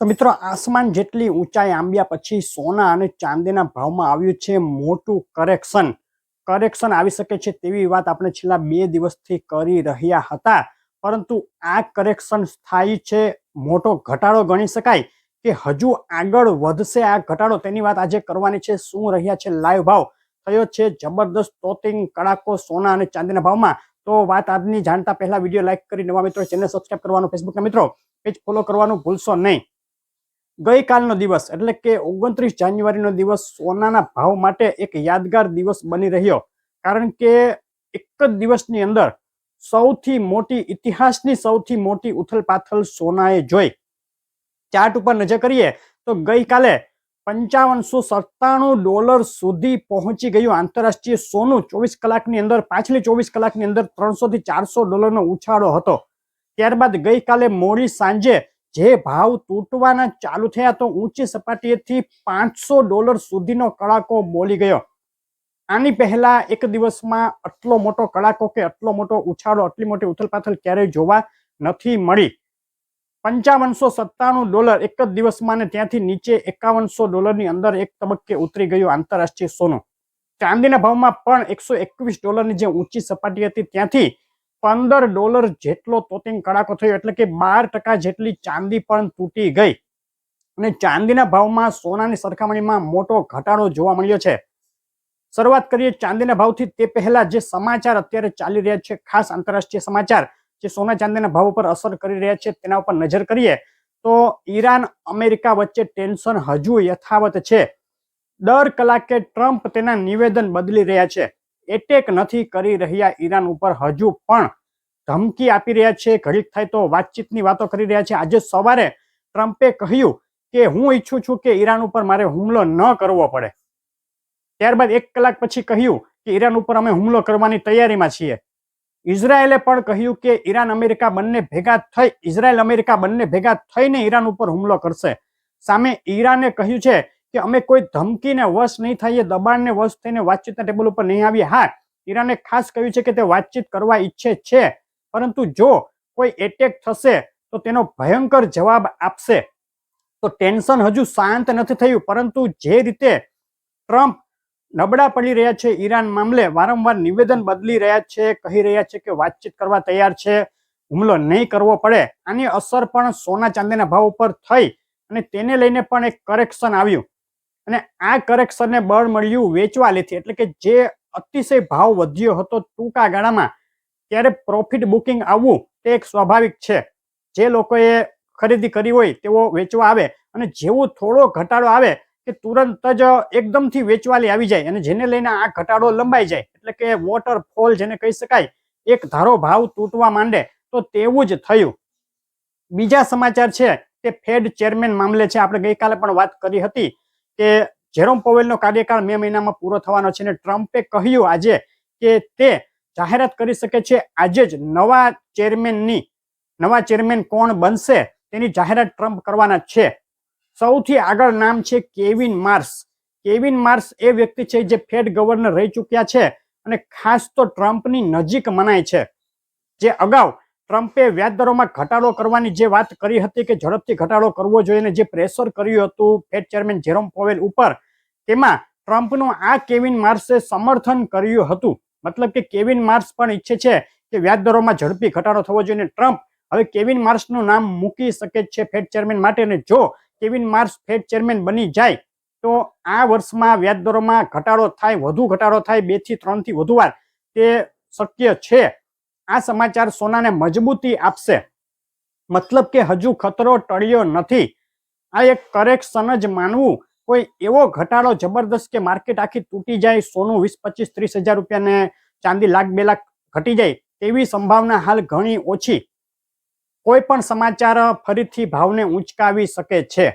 તો મિત્રો, આસમાન જેટલી ઊંચાઈ આંબ્યા પછી સોના અને ચાંદીના ભાવમાં આવ્યું છે મોટું કરેક્શન કરેક્શન આવી શકે છે તેવી વાત આપણે છેલ્લા બે દિવસથી કરી રહ્યા હતા. પરંતુ આ કરેક્શન સ્થાયી છે, મોટો ઘટાડો ગણી શકાય કે હજુ આગળ વધશે આ ઘટાડો? તેની વાત આજે કરવાની છે, શું રહ્યા છે લાઈવ ભાવ? થયો છે જબરદસ્ત તોતિંગ, કડાકો, સોના અને ચાંદીના ભાવમાં. તો વાત આજની જાણતા પહેલા વીડિયો લાઈક કરી, નવા મિત્રો ચેનલ સબસ્ક્રાઈબ કરવાનું ફેસબુકના મિત્રો પેજ ફોલો કરવાનું ભૂલશો નહીં. ગઈકાલનો દિવસ એટલે કે ઓગણત્રીસ જાન્યુઆરીનો દિવસ સોનાના ભાવ માટે એક યાદગાર દિવસ બની રહ્યો. કારણ કે એક જ દિવસની અંદર સૌથી મોટી, ઇતિહાસની સૌથી મોટી ઉથલપાથલ સોનાએ જોઈ. ચાર્ટ ઉપર નજર કરીએ તો ગઈકાલે પંચાવનસો સત્તાણું ડોલર સુધી પહોંચી ગયું આંતરરાષ્ટ્રીય સોનું. ચોવીસ કલાકની અંદર, પાછલી ચોવીસ કલાકની અંદર ત્રણસો થી ચારસો ડોલરનો ઉછાળો હતો. ત્યારબાદ ગઈકાલે મોડી સાંજે જે ભાવ તૂટવાના ચાલુ થયા તો ઊંચી સપાટીએથી પાંચસો ડોલર સુધીનો કડાકો બોલી ગયો. આની પહેલા એક દિવસમાં આટલો મોટો કડાકો કે આટલો મોટો ઉછાળો, આટલી મોટી ઉથલપાથલ ક્યારેય જોવા નથી મળી. પંચાવનસો સત્તાણું ડોલર એક જ દિવસમાં ને ત્યાંથી નીચે એકાવનસો ડોલરની અંદર એક તબક્કે ઉતરી ગયું આંતરરાષ્ટ્રીય સોનું. ચાંદીના ભાવમાં પણ એકસો એકવીસ ડોલરની જે ઊંચી સપાટી હતી ત્યાંથી પંદર ડોલર જેટલો તોતિંગ કડાકો થયો એટલે કે બાર ટકા જેટલી ચાંદી પણ તૂટી ગઈ. અને ચાંદીના ભાવમાં સોનાની સરખામણીમાં મોટો ઘટાડો જોવા મળ્યો છે. શરૂઆત કરીએ ચાંદીના ભાવથી. તે પહેલા જે સમાચાર અત્યારે ચાલી રહ્યા છે, ખાસ આંતરરાષ્ટ્રીય સમાચાર, જે સોના ચાંદીના ભાવ ઉપર અસર કરી રહ્યા છે, તેના ઉપર નજર કરીએ તો ઈરાન, અમેરિકા વચ્ચે ટેન્શન હજુ યથાવત છે. દર કલાકે ટ્રમ્પ તેના નિવેદન બદલી રહ્યા છે. એટેક નથી કરી રહ્યા ઈરાન ઉપર હજુ પણ ધમકી આપી રહ્યા છે, ઘડીક થાય તો વાતચીતની વાતો કરી રહ્યા છે. આજે સવારે ટ્રમ્પે કહ્યું કે હું ઈચ્છું છું કે ઈરાન ઉપર મારે હુમલો ન કરવો પડે. ત્યારબાદ એક કલાક પછી કહ્યું કે ઈરાન ઉપર અમે હુમલો કરવાની તૈયારીમાં છીએ. ઇઝરાયેલે પણ કહ્યું કે ઈરાન અમેરિકા બંને ભેગા થઈ, ઇઝરાયેલ અમેરિકા બંને ભેગા થઈને ઈરાન ઉપર હુમલો કરશે. સામે ઈરાને કહ્યું છે કે અમે કોઈ ધમકીને વશ નહીં થઈએ, દબાણને વશ થઈને વાતચીતના ટેબલ ઉપર નહીં આવીએ. હા ઈરાને ખાસ કહ્યું છે કે તે વાતચીત કરવા ઈચ્છે છે, પરંતુ જો કોઈ એટેક થશે, તો તેનો ભયંકર જવાબ આપશે. તો ટેન્શન હજુ શાંત નથી થયું, પરંતુ જે રીતે ટ્રમ્પ નબળા પડી રહ્યા છે, ઈરાન મામલે વારંવાર નિવેદન બદલી રહ્યા છે, કહી રહ્યા છે કે વાતચીત કરવા તૈયાર છે, હુમલો નહીં કરવો પડે. આની અસર પણ સોના ચાંદીના ભાવ ઉપર થઈ અને તેને લઈને પણ એક કરેક્શન આવ્યું. અને આ કરેક્શનને બળ મળ્યું વેચવાલીથી. એટલે કે જે અતિશય ભાવ વધ્યો હતો ટૂંકા ગાળામાં, ત્યારે પ્રોફિટ બુકિંગ આવવું તે એક સ્વાભાવિક છે. જે લોકોએ ખરીદી કરી હોય તેઓ વેચવા આવે અને જેવો થોડો ઘટાડો આવે કે તુરંત જ એકદમથી વેચવાલી આવી જાય અને જેને લઈને આ ઘટાડો લંબાઈ જાય, એટલે કે વોટરફોલ જેને કહી શકાય, એક ધારો ભાવ તૂટવા માંડે, તો તેવું જ થયું. બીજા સમાચાર છે, તે ફેડ ચેરમેન મામલે છે, આપણે ગઈકાલે પણ વાત કરી હતી. કે જેરોમ પોવેલનો કાર્યકાળ મે મહિનામાં પૂરો થવાનો છે અને ટ્રમ્પે કહ્યું આજે કે તે જાહેરાત કરી શકે છે આજે જ નવા ચેરમેનની, નવા ચેરમેન કોણ બનશે તેની જાહેરાત ટ્રમ્પ કરવાના છે. સૌથી આગળ નામ છે કેવિન માર્સ. કેવિન માર્સ એ વ્યક્તિ છે જે ફેડ ગવર્નર રહી ચૂક્યા છે અને ખાસ તો ટ્રમ્પની નજીક મનાય છે. જે અગાઉ ટ્રમ્પે વ્યાજદરોમાં ઘટાડો કરવાની જે વાત કરી હતી કે ઝડપથી ઘટાડો કરવો જોઈએ અને જે પ્રેશર કર્યું હતું ફેડ ચેરમેન જેરોમ પોવેલ ઉપર, તેમાં ટ્રમ્પનું આ કેવિન માર્સે સમર્થન કર્યું હતું. મતલબ કે કેવિન માર્સ પણ ઈચ્છે છે કે વ્યાજદરોમાં ઝડપી ઘટાડો થવો જોઈએ અને ટ્રમ્પ હવે કેવિન માર્સનું નામ મૂકી શકે છે ફેડ ચેરમેન માટે અને જો કેવિન માર્સ ફેડ ચેરમેન બની જાય, તો આ વર્ષમાં વ્યાજદરોમાં ઘટાડો થાય, વધુ ઘટાડો થાય, બેથી ત્રણથી વધુ વાર તે શક્ય છે. આ સમાચાર સોનાને મજબૂતી આપશે. મતલબ કે હજુ ખતરો ટળ્યો નથી. આ એક કરેક્શન જ માનવું કોઈ એવો ઘટાડો જબરદસ્ત કે માર્કેટ આખી તૂટી જાય, સોનું વીસ, પચીસ, ત્રીસ હજાર રૂપિયાને ચાંદી લાખ, બે લાખ ઘટી જાય તેવી સંભાવના હાલ ઘણી ઓછી. કોઈ પણ સમાચાર ફરીથી ભાવને ઊંચકાવી શકે છે.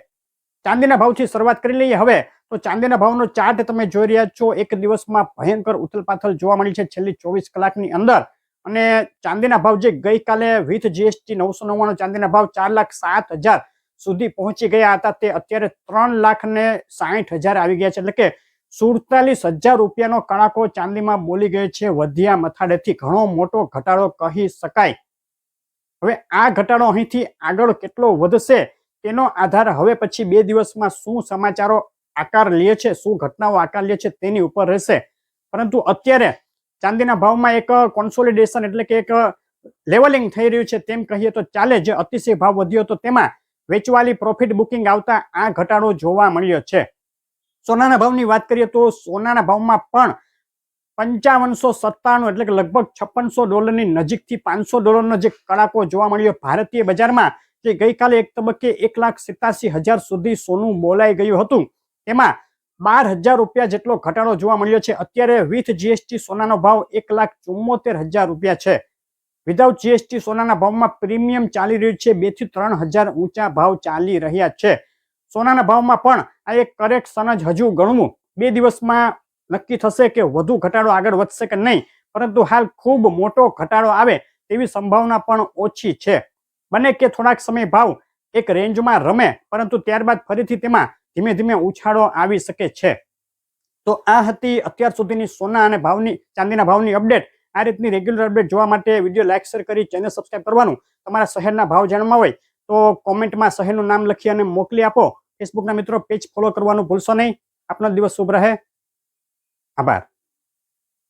ચાંદીના ભાવથી શરૂઆત કરી લઈએ હવે. તો ચાંદીના ભાવનો ચાર્ટ તમે જોઈ રહ્યા છો. એક દિવસમાં ભયંકર ઉથલપાથલ જોવા મળી છે. છેલ્લી ચોવીસ કલાકની અંદર અને ચાંદીના ભાવ જે ગઈકાલે વિથ જીએસટી નવસો નવ્વાણું ચાંદીના ભાવ ચાર લાખ સાત હજાર સુધી પહોંચી ગયા હતા. તે અત્યારે ત્રણ લાખ ને સાહીઠ હજાર આવી ગયા છે. એટલે કે સુડતાલીસ હજાર રૂપિયાનો કડાકો ચાંદીમાં બોલી ગયો છે વધ્યા મથાડેથી ઘણો મોટો ઘટાડો કહી શકાય. હવે આ ઘટાડો અહીંથી આગળ કેટલો વધશે તેનો આધાર હવે પછી બે દિવસમાં શું સમાચારો આકાર લે છે, શું ઘટનાઓ આકાર લે છે તેની ઉપર રહેશે. પરંતુ અત્યારે ચાંદીના ભાવમાં એક કોન્સોલિડેશન એટલે કે એક લેવલિંગ થઈ રહ્યું છે. તેમ કહીએ તો ચાલે જે અતિશય ભાવ વધ્યો હતો તેમાં વેચવાલી પ્રોફિટ બુકિંગ આવતા આ ઘટાડો જોવા મળ્યો છે. સોનાના ભાવની વાત કરીએ તો સોનાના ભાવમાં પણ પંચાવનસો સત્તાણું એટલે કે લગભગ છપ્પનસો ડોલરની નજીકથી પાંચસો ડોલરનો જે કડાકો જોવા મળ્યો ભારતીય બજારમાં જે ગઈકાલે એક તબક્કે એક લાખ સિત્તાસી હજાર સુધી સોનું બોલાઈ ગયું હતું. તેમાં બાર હજાર રૂપિયા જેટલો ઘટાડો જોવા મળ્યો છે. અત્યારે વિથ જીએસટી સોનાનો ભાવ એક લાખ ચુમ્મોતેર હજાર રૂપિયા છે. વિધાઉટ જીએસટી સોનાના ભાવમાં પ્રીમિયમ ચાલી રહ્યું છે. બેથી ત્રણ હજાર ઊંચા ભાવ ચાલી રહ્યા છે. સોનાના ભાવમાં પણ આ એક કરેક્શન જ હજુ ગણવું. બે દિવસમાં નક્કી થશે કે વધુ ઘટાડો આગળ વધશે કે નહીં. પરંતુ હાલ ખૂબ મોટો ઘટાડો આવે તેવી સંભાવના પણ ઓછી છે. બને કે થોડાક સમય ભાવ એક રેન્જમાં રમે, પરંતુ ત્યારબાદ ફરીથી તેમાં ધીમે ધીમે ઉછાળો આવી શકે છે. તો આ હતી અત્યાર સુધીની સોના અને ભાવની, ચાંદીના ભાવની અપડેટ આ રીતની રેગ્યુલર અપડેટ જોવા માટે વીડિયો લાઇક શેર કરી ચેનલ સબસ્ક્રાઇબ કરવાનું. તમારા શહેરના ભાવ જાણવા હોય તો કોમેન્ટમાં શહેરનું નામ લખી અને મોકલી આપો. ફેસબુકના મિત્રો પેજ ફોલો કરવાનું ભૂલશો નહીં. આપનો દિવસ શુભ રહે. આભાર.